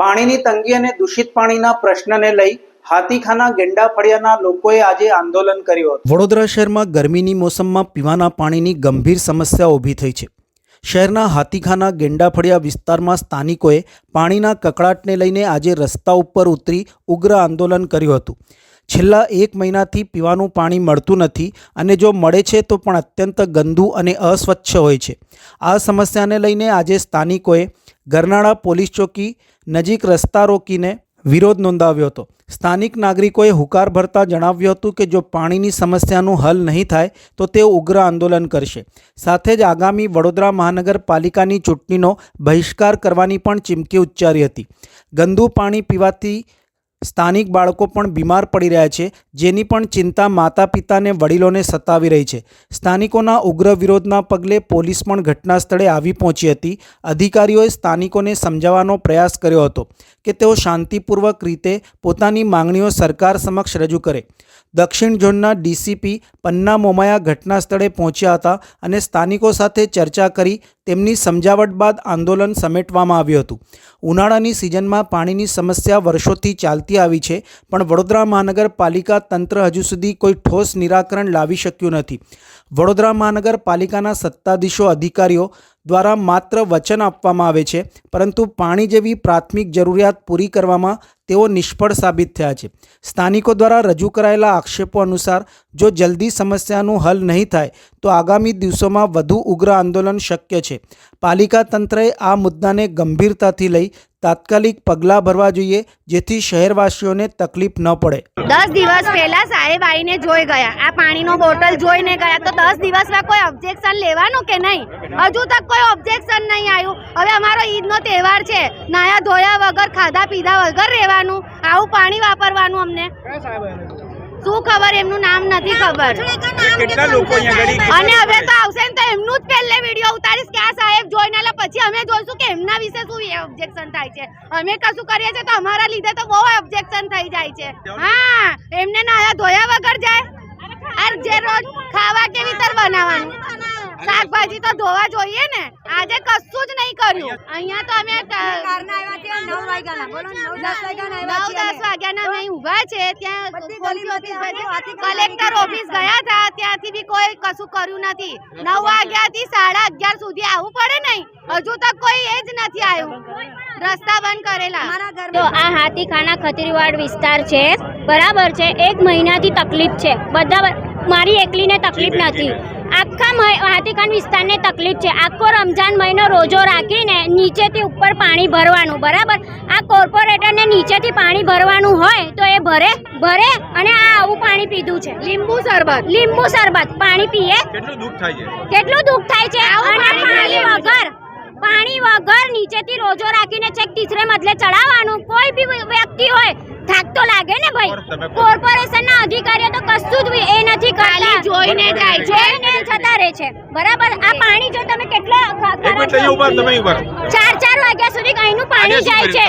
પાણીની તંગી અને દૂષિત પાણીના પ્રશ્નને લઈ હાથીખાના ગેંડા ફળિયાના લોકોએ આજે આંદોલન કર્યું હતું. વડોદરા શહેરમાં ગરમીની મોસમમાં પીવાના પાણીની ગંભીર સમસ્યા ઊભી થઈ છે. શહેરના હાથીખાના ગેંડાફળિયા વિસ્તારમાં સ્થાનિકોએ પાણીના કકળાટને લઈને આજે રસ્તા ઉપર ઉતરી ઉગ્ર આંદોલન કર્યું હતું. છેલ્લા એક મહિનાથી પીવાનું પાણી મળતું નથી અને જો મળે છે તો પણ અત્યંત ગંદુ અને અસ્વચ્છ હોય છે. આ સમસ્યાને લઈને આજે સ્થાનિકોએ ગરનાળા પોલીસ ચોકી નજીક રસ્તા રોકીને વિરોધ નોંધાવ્યો હતો. સ્થાનિક નાગરિકોએ હુકાર ભરતા જણાવ્યું હતું કે જો પાણીની સમસ્યાનું હલ નહીં થાય, તો તેઓ ઉગ્ર આંદોલન કરશે. સાથે જ આગામી વડોદરા મહાનગરપાલિકાની ચૂંટણીનો બહિષ્કાર કરવાની પણ ચીમકી ઉચ્ચારી હતી. ગંદુ પાણી પીવાથી સ્થાનિક બાળકો પણ બીમાર પડી રહ્યા છે, જેની પણ ચિંતા માતા પિતાને વડીલોને સતાવી રહી છે. સ્થાનિકોના ઉગ્ર વિરોધના પગલે પોલીસ પણ ઘટના સ્થળે આવી પહોંચી હતી. અધિકારીઓએ સ્થાનિકોને સમજાવવાનો પ્રયાસ કર્યો હતો કે તેઓ શાંતિપૂર્વક રીતે પોતાની માંગણીઓ સરકાર સમક્ષ રજૂ કરે. દક્ષિણ ઝોનના ડીસીપી પન્ના મોમાયા ઘટના સ્થળે પહોંચ્યા હતા અને સ્થાનિકો સાથે ચર્ચા કરી તેમની સમજાવટ બાદ આંદોલન સમેટવામાં આવ્યું હતું. ઉનાળાની સિઝનમાં પાણીની સમસ્યા વર્ષોથી ચાલતી આવી છે, પણ વડોદરા મહાનગરપાલિકા તંત્ર હજુ સુધી કોઈ ઠોસ નિરાકરણ લાવી શક્યું નથી. વડોદરા મહાનગરપાલિકાના સત્તાધીશો અધિકારીઓ દ્વારા માત્ર વચન આપવામાં આવે છે, પરંતુ પાણી જેવી પ્રાથમિક જરૂરિયાત પૂરી કરવામાં તેઓ નિષ્ફળ સાબિત થયા છે. સ્થાનિકો દ્વારા રજૂ કરાયેલા આક્ષેપો અનુસાર, જો જલ્દી સમસ્યાનું હલ નહીં થાય, તો આગામી દિવસોમાં વધુ ઉગ્ર આંદોલન શક્ય છે. પાલિકા તંત્રએ આ મુદ્દાને ગંભીરતાથી લઈ તાત્કાલિક પગલાં ભરવા જોઈએ, જેથી શહેરવાસીઓને તકલીફ ન પડે. દસ દિવસ પહેલા સાહેબ આવીને જોઈ ગયા. આ પાણીનો બોટલ જોઈને ગયા. તો દસ દિવસમાં કોઈ ઓબ્જેક્શન લેવાનું કે નહીં? હજુ તક કોઈ ઓબ્જેક્શન નહીં આવ્યું. હવે અમારો ઈદનો તહેવાર છે. નાયા ધોયા વગર, ખાધા પીધા વગર રહેવાનું. આવું પાણી વાપરવાનું અમને. શું ખબર એમનું નામ નથી ખબર. કેટલા લોકો અને હવે તો આવશે ને તો એમનું જ પહેલે વીડિયો ઉતારીશ કે આ સાહેબ જોઈને લે પછી અમે જોઈશું કે એમના વિશે શું ઓબ્જેક્શન થાય છે. અમે કશું કરીએ છીએ તો અમારા લીધે તો બહુ ઓબ્જેક્શન થઈ જાય છે. હા એમને નાયા ધોયા વગર જાય. અરે જે રોજ ખાવા કેવી તર બનાવવાનું. શાકભાજી તો ધોવા જોઈએ ને. આજે કશું જ નહીં કર્યું. અહીંયા તો અમે નવ દસ વાગ્યાના અમે. ઊભા છે ત્યાં કલેક્ટર ઓફિસ ગયા હતા ત્યાંથી બી કોઈ કશું કર્યું નથી. નવ વાગ્યાથી સાડા અગિયાર સુધી આવવું પડે નહીં. હજુ તક કોઈ એ જ નથી આવ્યું. રસ્તા બંધ કરેલા. તો આ હાથીખાના ખત્રીવાડ વિસ્તાર છે. બરાબર છે. એક મહિનાથી તકલીફ છે. બધા મારી એકલીને તકલીફ નથી. આખા મહ- હાથીખાન વિસ્તારને તકલીફ છે. આખો રમજાન મહિનો રોજો રાખીને નીચેથી ઉપર પાણી ભરવાનું બરાબર? આ કોર્પોરેટરને નીચેથી પાણી ભરવાનું હોય તો એ ભરે ભરે અને આ આવું પાણી પીધું છે. લીંબુ શરબત. લીંબુ શરબત. પાણી પીએ. કેટલું દુઃખ થાય છે? કેટલું દુઃખ થાય છે? અને પાણી વગર પાણી વગર નીચેથી રોજો રાખીને છેક તીસરે મજલે ચડાવવાનું. કોઈ બી વ્યક્તિ હોય થાક તો લાગે ને ભાઈ? કોર્પોરેશનના અધિકારીઓ તો કશું જ બી એ નથી કરતા. ખાલી જોઈને જાય છે. રહે છે. બરાબર? આ પાણી જો તમે કેટલા. ચાર ચાર વાગ્યા સુધી અહીંનું પાણી જાય છે.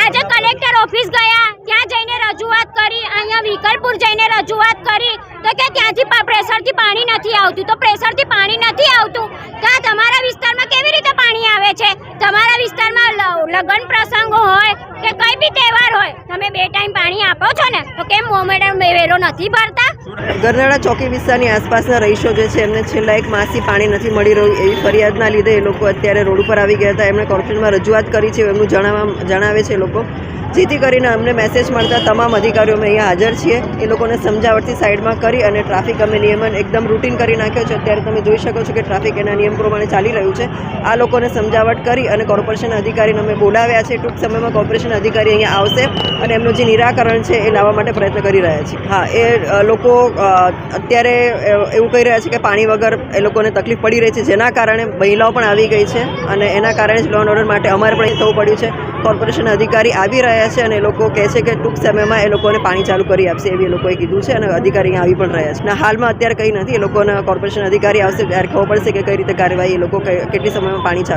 આજે? કલેક્ટર ઓફિસ ગયા ત્યાં જઈને રજૂઆત કરી અહીંયા વિકલપુર જઈને રજૂઆત કરી. તો કે ત્યાંથી પ્રેશરથી પાણી નથી આવતું. તો પ્રેશરથી પાણી નથી આવતું. તો આ તમારા વિસ્તારમાં કેવી રીતે પાણી આવે છે? તમારા વિસ્તારમાં લગ્ન પ્રસંગો હોય કે કઈ બી તહેવાર હોય તમે બે ટાઈમ પાણી આપો છો ને, તો કેમ મોમેડમ વેરો નથી ભરતા? ગરનાળા ચોકી વિસ્તારની આસપાસના રહીશો જે છે, એમને છેલ્લા એક માસથી પાણી નથી મળી રહ્યું. એવી ફરિયાદના લીધે એ લોકો અત્યારે રોડ ઉપર આવી ગયા હતા. એમણે કોર્પોરેટમાં રજૂઆત કરી છે એમનું જણાવવા, જણાવે છે લોકો. જેથી કરીને અમને મેસેજ મળતા તમામ અધિકારીઓ અમે અહીંયા હાજર છીએ. એ લોકોને સમજાવટથી સાઈડમાં કરી અને ટ્રાફિક અમે નિયમન એકદમ રૂટીન કરી નાખ્યો છે. અત્યારે તમે જોઈ શકો છો કે ટ્રાફિક એના નિયમ પ્રમાણે ચાલી રહ્યું છે. આ લોકોને સમજાવટ કરી અને કોર્પોરેશન અધિકારીને અમે બોલાવ્યા છે. ટૂંક સમયમાં કોર્પોરેશન અધિકારી અહીંયા આવશે. અને એમનું જે નિરાકરણ છે એ લાવવા માટે પ્રયત્ન કરી રહ્યા છે. હા, એ લોકો અત્યારે એવું કહી રહ્યા છે કે પાણી વગર એ લોકોને તકલીફ પડી રહી છે, જેના કારણે મહિલાઓ પણ આવી ગઈ છે અને એના કારણે જ લોન ઓર્ડર માટે અમારે પણ એ થવું પડ્યું છે. કોર્પોરેશન અધિકારી આવી રહ્યા છે અને એ લોકો કહે છે કે ટૂંક સમયમાં એ લોકોને પાણી ચાલુ કરી આપશે એવી એ લોકોએ કીધું છે અને અધિકારી આવી પણ રહ્યા છે. અને હાલમાં અત્યારે કંઈ નથી, એ લોકોને કોર્પોરેશન અધિકારી આવશે ત્યારે ખબર પડશે કે કઈ રીતે કાર્યવાહી એ લોકો કેટલી સમયમાં પાણી ચાલુ